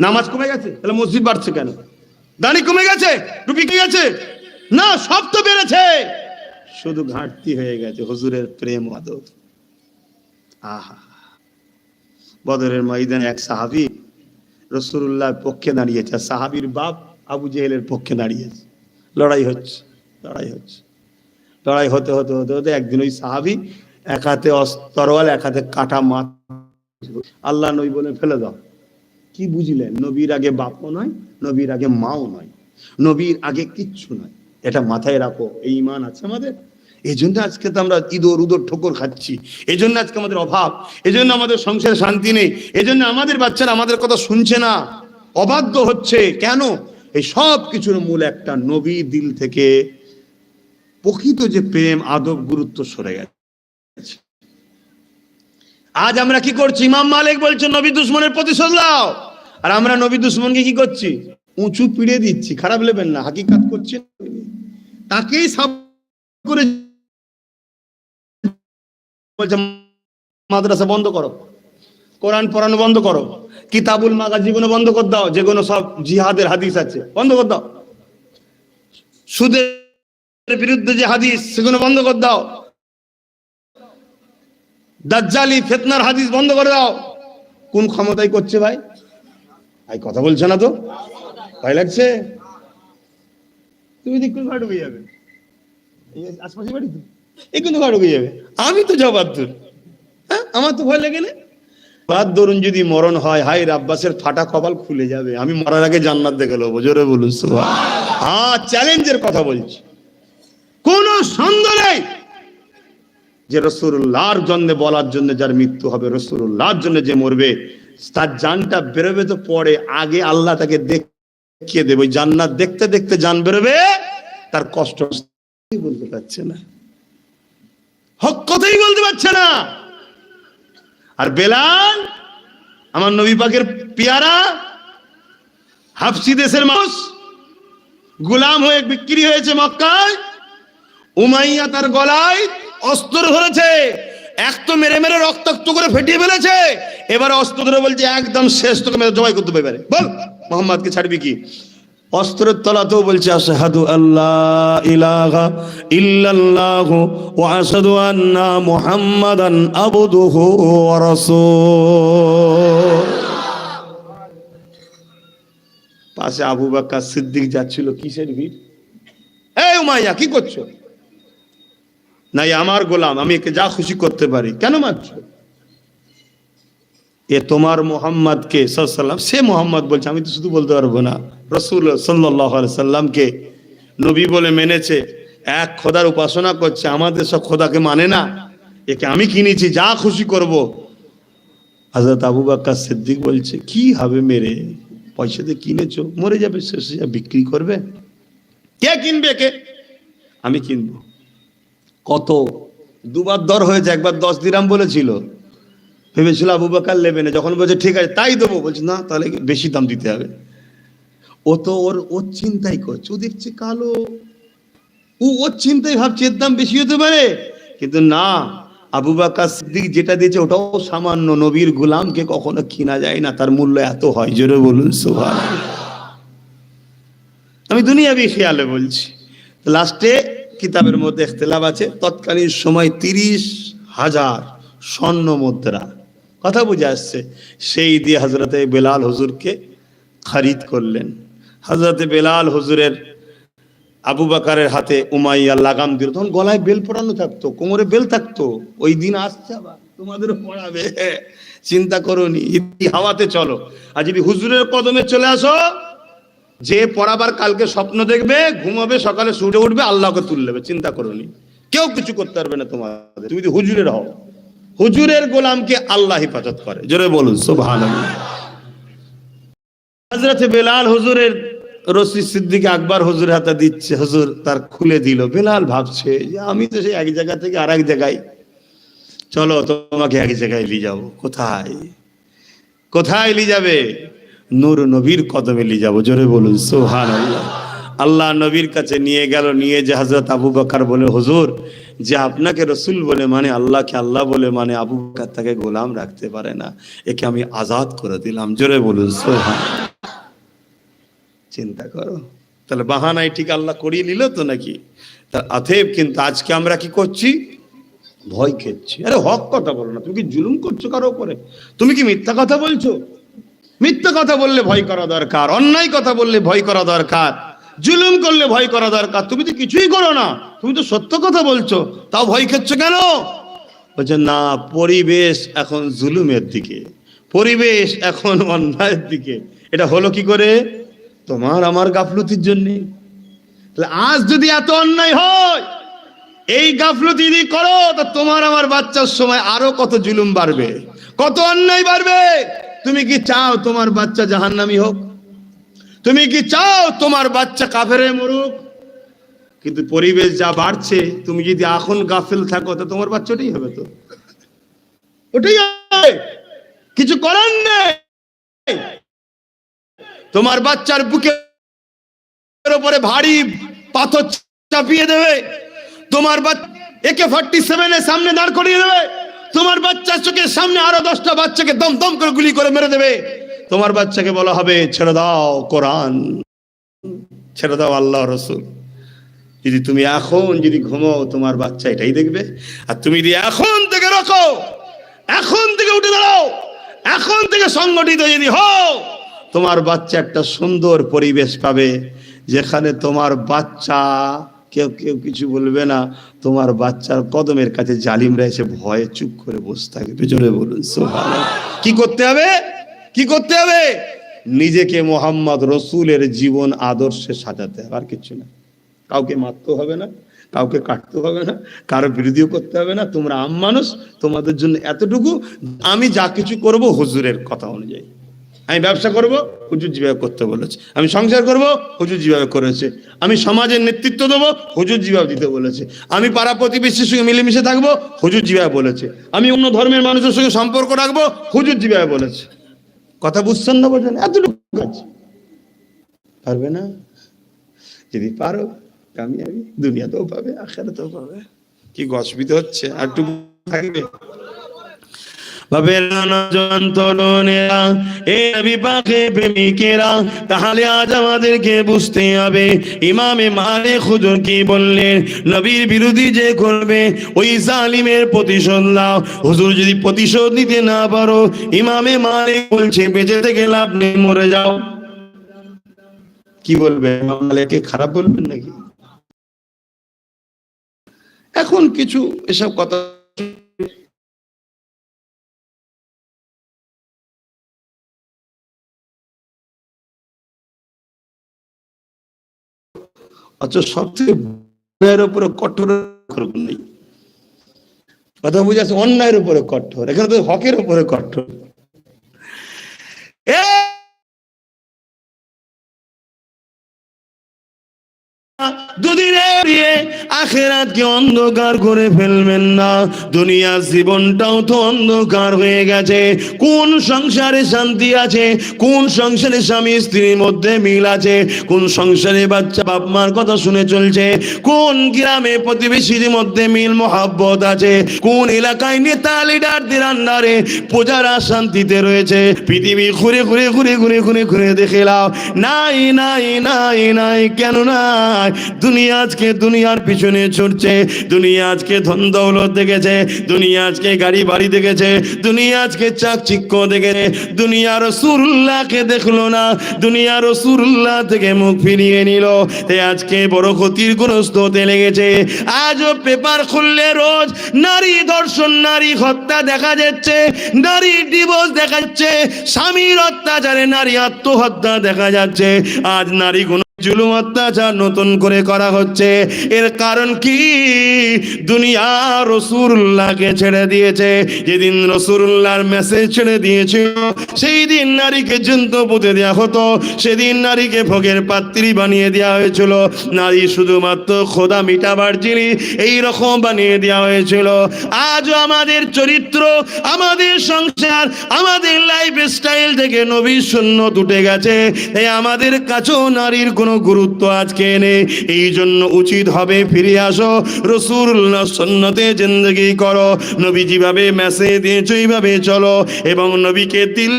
নামাজ কমে গেছে? তাহলে মসজিদ বাড়ছে কেন? দাড়ি কমে গেছে? টুপি কি গেছে? না, সব তো বেড়েছে। শুধু ঘাটতি হয়ে গেছে, হুজুরের প্রেম আদর। আহা। বদরের ময়দানে এক সাহাবি রসুল্লাহর পক্ষে দাঁড়িয়েছে সাহাবির বাপ আবু জেহেলের পক্ষে দাঁড়িয়েছে। লড়াই হচ্ছে লড়াই হচ্ছে। লড়াই হতে হতে হতে হতে একদিন ওই সাহাবি এক হাতে তরোয়াল, এক হাতে কাটা মাত আল্লাহ নই বলে, ফেলে দাও। কি বুঝলেন? নবীর আগে বাপও নয়, নবীর আগে মাও নয়, নবীর আগে কিচ্ছু নয়। এটা মাথায় রাখো, এই ইমান আছে আমাদের। এই জন্য আজকে তো আমরা ইদোর, উদোর, ঠোকর খাচ্ছি। এই জন্য আজকে আমাদের অভাব এই জন্য আমাদের সংসারে শান্তি নেই এই জন্য আমাদের বাচ্চারা আমাদের কথা শুনছে না। অবাধ্য হচ্ছে, কেন? এই সব কিছুর মূল একটা নবী দিল থেকে প্রকৃত যে প্রেম, আদব, গুরুত্ব সরে গেছে। আজ আমরা কি করছি? ইমাম মালিক বলছে, নবী দুশ্মনের প্রতিশোধ লাও আর আমরা নবী দুশ্মনকে কি করছি? উঁচু পিড়ে দিচ্ছি। খারাপ লেবেন না, হাকিকাত করছি। তাকেই সাপ করে বলছে, মাদ্রাসা বন্ধ করো। কোরআন পড়ানো বন্ধ করো। কিতাবুল মাগাজি গুলো বন্ধ করে দাও। যেগুলো সব জিহাদের হাদিস আছে, বন্ধ করে দাও। সুদের বিরুদ্ধে যে হাদিস, সেগুলো বন্ধ করে দাও। দাজ্জালি ফেতনার হাদিস বন্ধ করে দাও। কোন ক্ষমতায় করছে ভাই? ভাই কথা বলছে না তো? ভয় লাগছে? তুমি দেখুন ঘাট ঢুকে যাবে। আশপাশে বাড়ি তো। কিন্তু ঘাট ঢুকে যাবে। আমি তো হ্যাঁ আমার তো ভয় লাগে না। বাদ ধরুন যদি মরণ হয় হাই আব্বাসের ফাটা কপাল খুলে যাবে। আমি মরার আগে জান্নাত দেখে নেব জোরে বলুন হ্যাঁ চ্যালেঞ্জের কথা বলছি। কোন সন্দেহ নেই যে রসুল্লাহর জন্য বলার জন্য যার মৃত্যু হবে রসুল্লাহর জন্য যে মরবে তার জানটা বেরোবে তো পরে আগে আল্লাহ তাকে দেখিয়ে দেবে। ওই জান্নাত দেখতে দেখতে জান বেরোবে, তার কষ্ট বলতে পারছে না। হক কথাই বলতে পারছে না। আর বেলাল, আমার নবী পাকের পিয়ারা, হাফসি দেশের মানুষ, গুলাম হয়ে বিক্রি হয়েছে মক্কায়, উমাইয়া তার গলায় অস্ত্র ধরেছে। এক তো মেরে মেরে রক্তাক্ত করে ফেটিয়ে ফেলেছে। এবার অস্ত্র ধরে বলছে, একদম শেষ, তোকে মেরে জবাই করতে পারে বল, মোহাম্মদকে ছাড়বি কি? অস্ত্রের তলাতেও বলছে, আশহাদু আল্লাহ ইলাহা ইল্লাল্লাহু ওয়া আশহাদু আন্না মুহাম্মাদান আবদুহু ওয়া রাসূল। পাশে আবু বকর সিদ্দিক যাচ্ছিল, কিসের ভিড়? এই উমাইয়া, কি করছ? নাই আমার গোলাম, আমি একে যা খুশি করতে পারি। কেন মারছো এ তোমার মোহাম্মদকে সাল্লাম সে মোহাম্মদ বলছে, আমি তো শুধু বলতে পারব না। রসুল সাল্লাহ সাল্লামকে নবী বলে মেনেছে, এক খোদার উপাসনা করছে, আমাদের সব খোদাকে মানে না। একে আমি কিনেছি যা খুশি করব। হাজরত আবু বাক্কা সিদ্দিক বলছে, কি হবে মেরে? পয়সা দিয়ে কিনেছো? মরে যাবে, শেষে বিক্রি করবে? কে কিনবে কে আমি কিনবো। কত? দুবার দর হয়েছে, একবার দশ দিরাম বলেছিল। ভেবেছিল আবু বাকার নেবে না। যখন বলছে, ঠিক আছে, তাই দেবো। বলছে, না, তাহলে বেশি দাম দিতে হবে? ও তো ওর ওর চিন্তাই করছে ও দেখছে কালো। ও ওর চিন্তাই ভাবছে, এর দাম বেশি হতে পারে? কিন্তু না, আবু বাকার সিদ্দিক যেটা দিয়েছে, ওটাও সামান্য। নবীর গোলামকে কখনো কিনা যায় না, তার মূল্য এত হয়। জোরে বলুন সুভান আমি দুনিয়াবি খেয়ালে বলছি। লাস্টে কিতাবের মধ্যে ইখতিলাফ আছে। তৎকালীন সময় তিরিশ হাজার স্বর্ণ মুদ্রা। কথা বুঝে আসছে, সেই দিয়ে হজরতে বেলাল হুজুরকে খারিদ করলেন। হজরতে বেলাল হুজুরের আবু বাকারের হাতে উমাইয়া লাগাম দিল। তখন গলায় বেল পড়ানো থাকতো, কোমরে বেল থাকতো। ওই দিন আসছে আবার, তোমাদেরও পড়াবে। চিন্তা করোনি ইতি হাওয়াতে চলো। আর যদি হুজুরের কদমে চলে আসো যে পড়াবার কালকে স্বপ্ন দেখবে, ঘুমাবে, সকালে সুটে উঠবে, আল্লাহকে তুলে নেবে, চিন্তা করোনি। কেউ কিছু করতে পারবে না তোমাদের। তুমি যদি হুজুরের হও, হুজুরের গোলামকে আল্লাহ হেফাজত করে। জোরে বলুন সুবহান হজরত বেলাল হুজুরের রশি সিদ্দিক আকবর হুজুর হাতে দিচ্ছে, হুজুর তার খুলে দিল। বেলাল ভাবছে, যে আমি তো সেই এক জায়গা থেকে আর এক জায়গায়। চলো তোমাকে এক জায়গায় নিয়ে যাব। কোথায়? কোথায় নিয়ে যাবে? নূর নবীর কদমে নিয়ে যাব। জোরে বলুন সোহান আল্লাহ নবীর কাছে নিয়ে গেল, নিয়ে যে হজরত আবু বকর বলে, হুজুর, যে আপনাকে রসুল বলে মানে আল্লাহকে আল্লাহ বলে মানে আবু বকর তাকে গোলাম রাখতে পারে না। একে আমি আজাদ করে দিলাম। জোরে বলুন সোহান চিন্তা করো। তাহলে বাহানায় ঠিক আল্লাহ করিয়ে নিল তো নাকি? তা অথেব কিন্তু আজকে আমরা কি করছি? ভয় খেচ্ছি। আরে হক কথা বলো না। তুমি কি জুলুম করছ কারও উপরে? তুমি কি মিথ্যা কথা বলছো? মিথ্যা কথা বললে ভয় করা দরকার, অন্যায় কথা বললে ভয় করা দরকার, জুলুম করলে ভয় করা দরকার। তুমি তো কিছুই করো না, তুমি তো সত্য কথা বলছো, তাও ভয় খেচ্ছ কেন? বলছে, না, পরিবেশ এখন জুলুমের দিকে, পরিবেশ এখন অন্যায়ের দিকে। এটা হলো কি করে? তোমার আমার গাফলতির জন্যে। আজ যদি এত অন্যায় হয়, এই গাফলতি যদি করো, তো তোমার আমার বাচ্চার সময় আরও কত জুলুম বাড়বে, কত অন্যায় বাড়বে। তুমি কি চাও তোমার বাচ্চা জাহান্নামি হোক? তুমি কি চাও তোমার বাচ্চা কাফেরে মরুক? কিন্তু পরিবেশ যা বাড়ছে, তুমি যদি এখন গাফেল থাকো, তো তোমার বাচ্চা ওটাই হবে তো। ওটাই কিছু করার নেই। তোমার বাচ্চার বুকে উপরে ভারী পাথর চাপিয়ে দেবে। তোমার বাচ্চা একে ফর্টি সেভেনের সামনে দাঁড় করিয়ে দেবে। তোমার বাচ্চার চোখের সামনে আরও দশটা বাচ্চাকে দম দম করে গুলি করে মেরে দেবে। তোমার বাচ্চাকে বলা হবে, ছেড়ে দাও কোরআন। ছেড়ে দাও আল্লাহ রসুল। যদি তুমি এখন যদি ঘুমাও, তোমার বাচ্চা এটাই দেখবে। আর তুমি যদি এখন থেকে রাখো এখন থেকে উঠে দাঁড়াও, এখন থেকে সংগঠিত যদি হও, তোমার বাচ্চা একটা সুন্দর পরিবেশ পাবে, যেখানে তোমার বাচ্চা কেউ কেউ কিছু বলবে না। তোমার বাচ্চার কদমের কাছে জালিমরা এসে ভয়ে চুপ করে বসে থাকে। পেছনে বলুন। কি করতে হবে? কি করতে হবে? নিজেকে মোহাম্মদ রসুলের জীবন আদর্শে সাজাতে হবে, আর কিছু না। কাউকে মারতে হবে না, কাউকে কাটতে হবে না, কারও বিরোধীও করতে হবে না। তোমরা আম মানুষ, তোমাদের জন্য এতটুকু। আমি যা কিছু করব হুজুরের কথা অনুযায়ী। আমি ব্যবসা করব, হুজুর যেভাবে করতে বলেছে। আমি সংসার করব, হুজুর যেভাবে করেছে। আমি সমাজের নেতৃত্ব দেবো, হুজুর যেভাবে দিতে বলেছে। আমি পাড়া প্রতিবেশীর সঙ্গে মিলেমিশে থাকব, হুজুর যেভাবে বলেছে। আমি অন্য ধর্মের মানুষের সঙ্গে সম্পর্ক রাখব, হুজুর যেভাবে বলেছে। কথা বুঝছেন না বোঝেন? এতটুকু কাজ পারবে না? যদি পারো, কামিয়াবি দুনিয়াতেও পাবে, আখেরাতেও পাবে। কি অসুবিধা হচ্ছে? আর একটু থাকবে? তাহলে আজ আমাদেরকে বুঝতে হবে, ইমামে মারে খুজুর কি বললেন? নবীর বিরোধী যে করবে, ওই জালিমের প্রতিশোধ নাও। হুজুর যদি প্রতিশোধ নিতে না পারো, ইমামে মারে বলছে, বেঁচে থেকে লাভ নেই, মরে যাও। কি বলবে? খারাপ বলবেন নাকি? এখন কিছু এসব কথা অথচ সবচেয়ে অন্যায়ের উপরে কঠোর নেই। কথা বুঝে আছে অন্যায়ের উপরে কঠোর। এখানে তো হকের উপরে কঠোর। দুদিনে আখেরাতকে অন্ধকার করে ফেলবেন না। দুনিয়ার জীবনটাও তো অন্ধকার হয়ে গেছে। কোন সংসারে শান্তি আছে? কোন সংসারে স্বামী স্ত্রীর মধ্যে মিল আছে? কোন সংসারে বাচ্চা বাপ মার কথা শুনে চলছে? কোন গ্রামে প্রতিবেশীর মধ্যে মিল মহাব্বত আছে? কোন এলাকায় নেতা লিডারদের আন্ডারে প্রজারা শান্তিতে রয়েছে? পৃথিবী ঘুরে ঘুরে ঘুরে ঘুরে ঘুরে ঘুরে দেখে নাই নাই নাই নাই, কেন নাই? দুনিয়া আজকে দুনিয়ার পিছনে ছুটছে দুনিয়া আজকে ধন দৌলত দেখেছে, দুনিয়া আজকে গাড়ি বাড়ি দেখেছে, দুনিয়া আজকে চাকচিক্য দেখেছে, দুনিয়া রসুল্লাহকে দেখল না, দুনিয়া রসুল্লাহ থেকে মুখ ফিরিয়ে নিল তাই আজকে বড় ক্ষতির গ্রস্ত হতে লেগেছে। আজও পেপার খুললে রোজ নারী ধর্ষণ, নারী হত্যা দেখা যাচ্ছে, নারী ডিভোর্স দেখা যাচ্ছে, স্বামীর অত্যাচারে নারী আত্মহত্যা দেখা যাচ্ছে, আজ নারী কোন জুলুম অত্যাচার নতুন করে করা হচ্ছে। এর কারণ কি? দুনিয়া রসুল্লাহকে ছেড়ে দিয়েছে। যেদিন রসুল্লাহর মেসেজ ছেড়ে দিয়েছিল, সেই দিন নারীকে জন্ত পুঁতে দেওয়া হতো। সেদিন নারীকে ভোগের পাত্রী বানিয়ে দেওয়া হয়েছিল। নারী শুধুমাত্র খোদা মিটাবার জিনিস এই রকম বানিয়ে দেওয়া হয়েছিল। আজও আমাদের চরিত্র, আমাদের সংসার, আমাদের লাইফ স্টাইল থেকে নবী শূন্য উঠে গেছে। তাই আমাদের কাছেও নারীর কোনো গুরুত্ব আজকে নেই এই জন্য উচিত হবে ফিরে আসো। রসুল্লাহ সন্ন্যতে জিন্দগি করো। নবী যেভাবে মেসেজ দিয়েছ, এইভাবে চলো। এবং নবীকে দিল